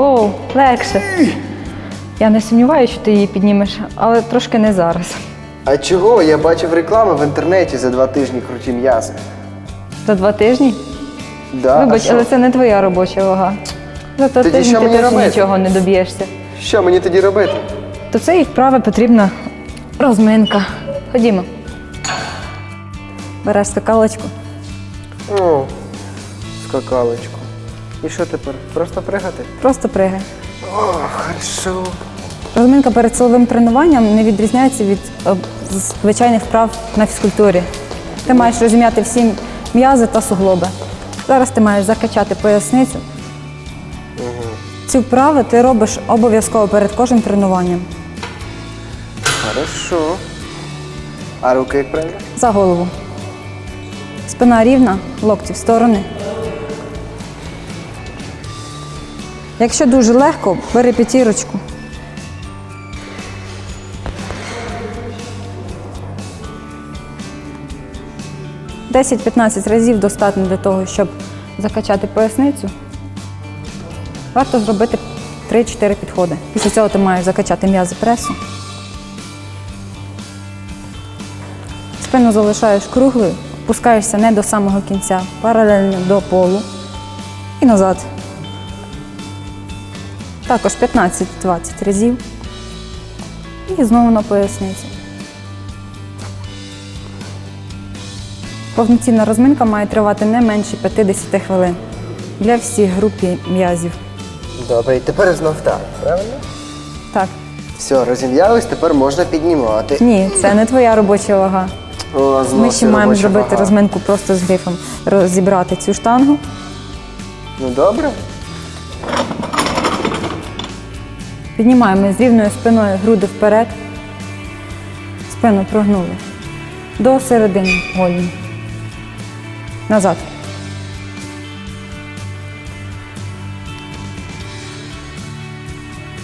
Воу, легше. Я не сумніваюся, що ти її піднімеш, але трошки не зараз. А чого? Я бачив рекламу в інтернеті за два тижні круті м'язи. За два тижні? Да, а Вибач, що? але це не твоя робоча вага. За два Тоді тижні що ти мені точно робити? нічого не доб'єшся. Що мені тоді робити? До цієї вправи потрібна розминка. Ходімо. Береш скакалочку. О, скакалочку. І що тепер? Просто пригати? Просто пригай. О, хорошо. Розминка перед силовим тренуванням не відрізняється від е, звичайних вправ на фізкультурі. Ти маєш розім'яти всі м'язи та суглоби. Зараз ти маєш закачати поясницю. Ці вправи ти робиш обов'язково перед кожним тренуванням. Хорошо. А руки як правильно? За голову. Спина рівна, локті в сторони. Якщо дуже легко, бери п'ятірочку. Десять-15 разів достатньо для того, щоб закачати поясницю. Варто зробити 3-4 підходи. Після цього ти маєш закачати м'язи пресу. Спину залишаєш круглою, опускаєшся не до самого кінця, паралельно до полу і назад. Також 15-20 разів. І знову на поясницю. Повноцінна розминка має тривати не менше 50 хвилин для всіх груп м'язів. Добре, і тепер знов так, правильно? Так, Все, розім'ялись, тепер можна піднімати. ні, це не твоя робоча вага. О, знов Ми ще маємо зробити вага. розминку просто з грифом, розібрати цю штангу. Ну добре. Піднімаємо з рівною спиною груди вперед. Спину прогнули. До середини голені. Назад.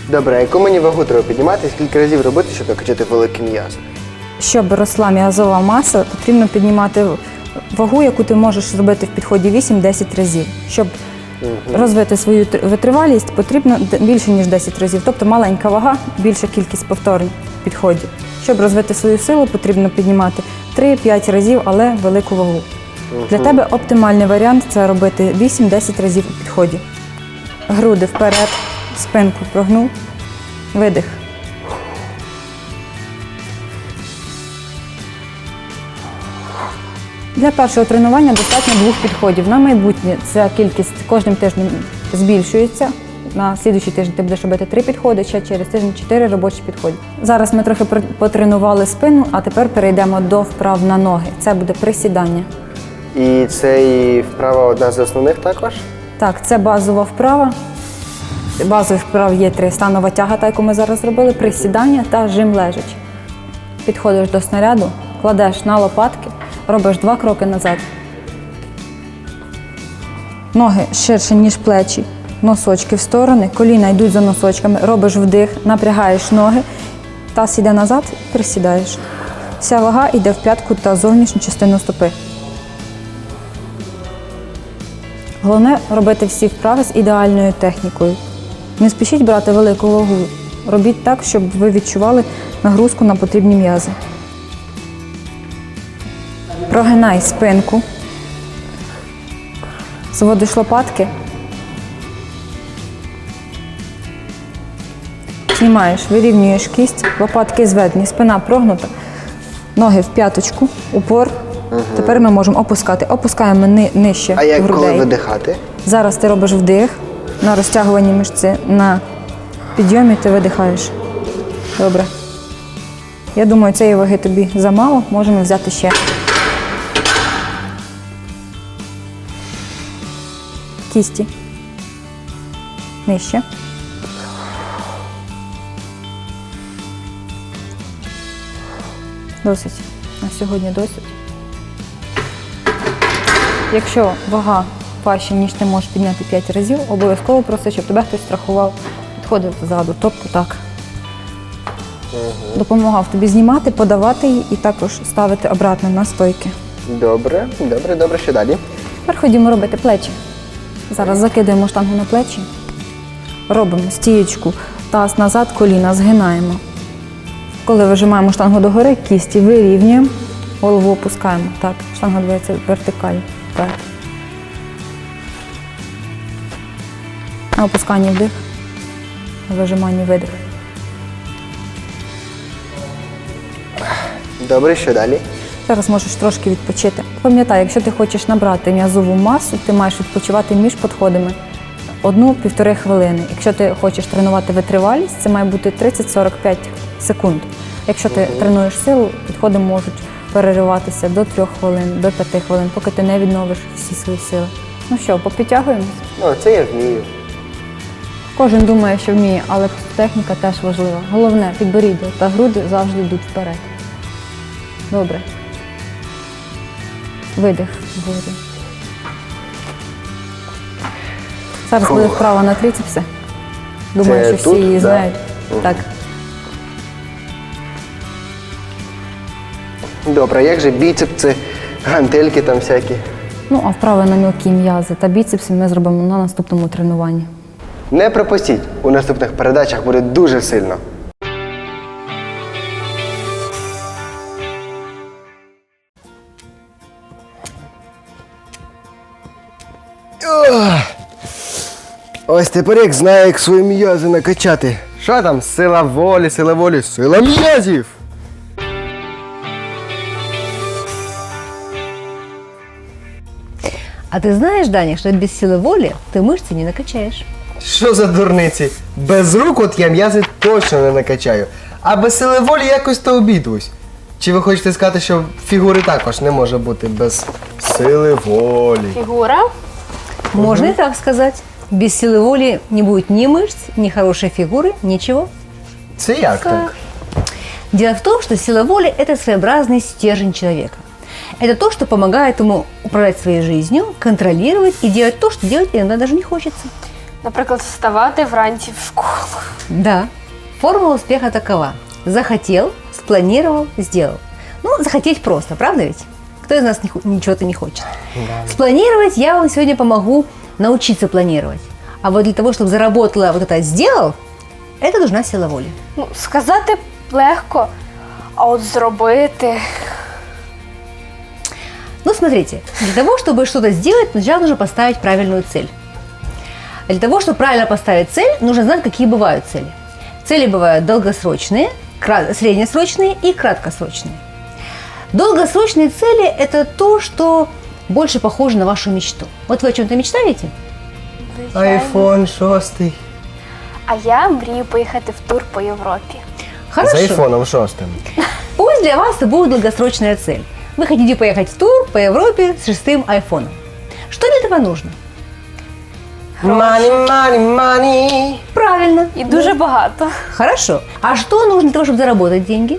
Добре, а яку мені вагу треба піднімати скільки разів робити, щоб накачати великий м'яз? Щоб росла м'язова маса, потрібно піднімати вагу, яку ти можеш зробити в підході 8-10 разів. Щоб розвити свою витривалість, потрібно більше, ніж 10 разів. Тобто маленька вага, більша кількість повторень в підході. Щоб розвити свою силу, потрібно піднімати 3-5 разів, але велику вагу. Для тебе оптимальний варіант це робити 8-10 разів у підході. Груди вперед, спинку прогнув, видих. Для першого тренування достатньо двох підходів. На майбутнє ця кількість кожним тижнем збільшується. На слідуючий тиждень ти будеш робити три підходи, ще через тиждень чотири робочі підходи. Зараз ми трохи потренували спину, а тепер перейдемо до вправ на ноги. Це буде присідання. І це і вправа одна з основних також? Так, це базова вправа. Базових вправ є три: станова тяга, та яку ми зараз зробили, присідання та жим лежачи. Підходиш до снаряду, кладеш на лопатки, робиш два кроки назад. Ноги ширше, ніж плечі, носочки в сторони, коліна йдуть за носочками, робиш вдих, напрягаєш ноги, таз йде назад, присідаєш. Вся вага йде в п'ятку та зовнішню частину стопи. Головне робити всі вправи з ідеальною технікою. Не спішіть брати велику вагу. Робіть так, щоб ви відчували нагрузку на потрібні м'язи. Прогинай спинку. Зводиш лопатки. Знімаєш, вирівнюєш кість, лопатки зведені, спина прогнута, ноги в п'яточку, упор. Тепер ми можемо опускати. Опускаємо ни- нижче А як грудей. коли видихати? Зараз ти робиш вдих на розтягуванні мишці, на підйомі ти видихаєш. Добре. Я думаю, цієї ваги тобі замало, можемо взяти ще. Кісті. Нижче. Досить. На сьогодні досить. Якщо вага важча, ніж ти можеш підняти 5 разів, обов'язково проси, щоб тебе хтось страхував, підходив ззаду, тобто так. Допомагав тобі знімати, подавати її і також ставити обратно на стойки. Добре, добре, добре, що далі? Тепер ходімо робити плечі. Зараз закидаємо штангу на плечі. Робимо стієчку, таз назад, коліна згинаємо. Коли вижимаємо штангу догори, кісті вирівнюємо, голову опускаємо. Так, штанга дивиться вертикально. Так. На опусканні вдих, на вижиманні видих. Добре, що далі? Зараз можеш трошки відпочити. Пам'ятай, якщо ти хочеш набрати м'язову масу, ти маєш відпочивати між підходами одну-півтори хвилини. Якщо ти хочеш тренувати витривалість, це має бути 30-45 секунд. Якщо ти тренуєш силу, підходи можуть перериватися до 3 хвилин, до 5 хвилин, поки ти не відновиш всі свої сили. Ну що, попідтягуємось? Ну, це я вмію. Кожен думає, що вміє, але техніка теж важлива. Головне, підборіддя та груди завжди йдуть вперед. Добре. Видих вгору. Зараз буде вправа на трицепси. Думаю, Це що всі тут, її да? знають. Мгм. Так. Добре, а як же біцепси, гантельки там всякі? Ну, а вправи на мілкі м'язи та біцепси ми зробимо на наступному тренуванні. Не пропустіть, у наступних передачах буде дуже сильно. Ось тепер як знаю, як свої м'язи накачати. Що там? Сила волі, сила волі, сила м'язів! А ты знаешь, Даня, что без силы воли ты мышцы не накачаешь? Що за дурниці? Без рук от я м'язи точно не накачаю. А без сили волі якось то обійдусь. Чи ви хочете сказати, що фігури також не може бути без сили волі? Фігура. Можно и так сказать. Без силы воли не будет ни мышц, ни хорошей фигуры, ничего. Це як так? Дело в том, что сила воли – это своеобразный стержень человека. Это то, что помогает ему управлять своей жизнью, контролировать и делать то, что делать иногда даже не хочется. Наприклад, вставати вранці в школу. Да. Формула успеха такова. Захотел, спланировал, сделал. Ну, захотеть просто, правда ведь? Кто из нас ничего-то не хочет? Спланировать я вам сегодня помогу научиться планировать. А вот для того, чтобы заработала вот это «сделал», это нужна сила воли. Ну, сказати легко, а от зробити. Ну, смотрите, для того, чтобы что-то сделать, сначала нужно поставить правильную цель. Для того, чтобы правильно поставить цель, нужно знать, какие бывают цели. Цели бывают долгосрочные, среднесрочные и краткосрочные. Долгосрочные цели – это то, что больше похоже на вашу мечту. Вот вы о чем-то мечтаете? Звичайно. Айфон шостий. А я мрію поїхати в тур по Європі. Хорошо. З айфоном шостим. Пусть для вас это будет долгосрочная цель. Вы хотите поехать в тур по Европе с шестым айфоном. Что для этого нужно? Мані, мані, мані. Правильно. І дуже багато. Хорошо. А что нужно для того, чтобы заработать деньги?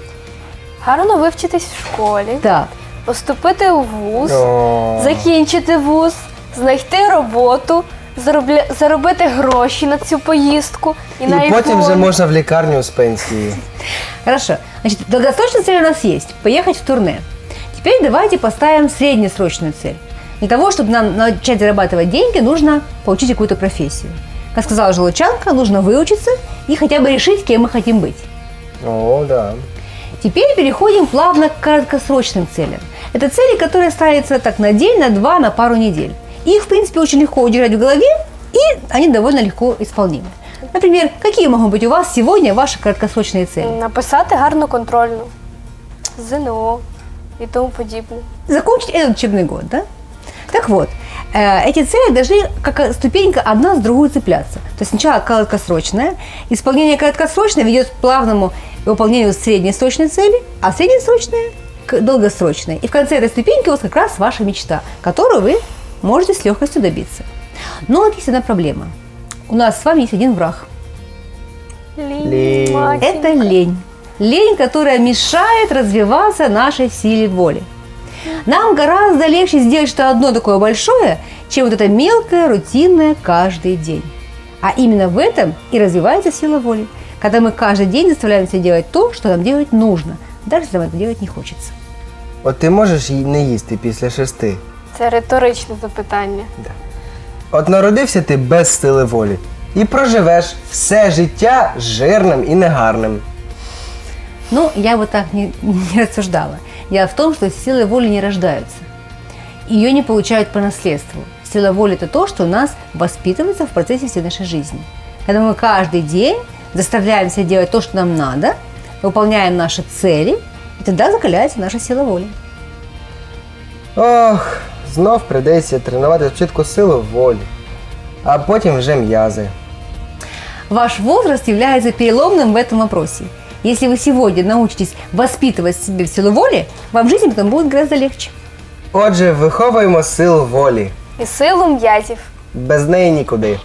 Гарно вивчитись в школі, Так. поступити у вуз, О. закінчити вуз, знайти роботу, заробля... заробити гроші на цю поїздку і, на І потім айфон. вже можна в лікарню з пенсії. Хорошо. Значит, долгосрочная цель у нас есть – поехать в турне. Теперь давайте поставим среднесрочную цель. Для того, чтобы нам начать зарабатывать деньги, нужно получить какую-то профессию. Как сказала Желучанка, нужно выучиться и хотя бы решить, кем мы хотим быть. О, да. Теперь переходим плавно к краткосрочным целям. Это цели, которые ставятся так на день, на два, на пару недель. Их, в принципе, очень легко удержать в голове, и они довольно легко исполнимы. Например, какие могут быть у вас сегодня ваши краткосрочные цели? Написати гарну контрольну, ЗНО і тому подібне. закончить этот учебный год, да? Так вот, э, эти цели должны как ступенька одна с другой цепляться. То есть сначала краткосрочная, исполнение краткосрочной ведет к плавному выполнению среднесрочной цели, а среднесрочная к долгосрочной. И в конце этой ступеньки у вас как раз ваша мечта, которую вы можете с легкостью добиться. Но вот есть одна проблема. У нас с вами есть один враг. Лень. Это лень. Лень, которая мешает развиваться нашей силе воли. Нам гораздо легче сделать что одно такое большое, чем вот это мелкое, рутинное каждый день. А именно в этом и развивается сила воли, когда мы каждый день заставляем себя делать то, что нам делать нужно, даже если нам это делать не хочется. От ти можеш й- не їсти після шести. Це риторичне запитання. От народився ти без сили волі. і проживеш все життя жирним і негарним. Ну, я бы так не, не рассуждала. Дело в том, что силы воли не рождаются. Ее не получают по наследству. Сила воли – это то, что у нас воспитывается в процессе всей нашей жизни. Когда мы каждый день заставляем себя делать то, что нам надо, выполняем наши цели, и тогда закаляется наша сила воли. Ох, знов прийдеться тренувати спочатку силу волі, а потім вже м'язи. Ваш возраст является переломным в этом вопросе. Если вы сегодня научитесь воспитывать в себе силу воли, вам жизнь потом будет гораздо легче. Отже, виховуємо силу волі. І силу м'язів. Без неї нікуди.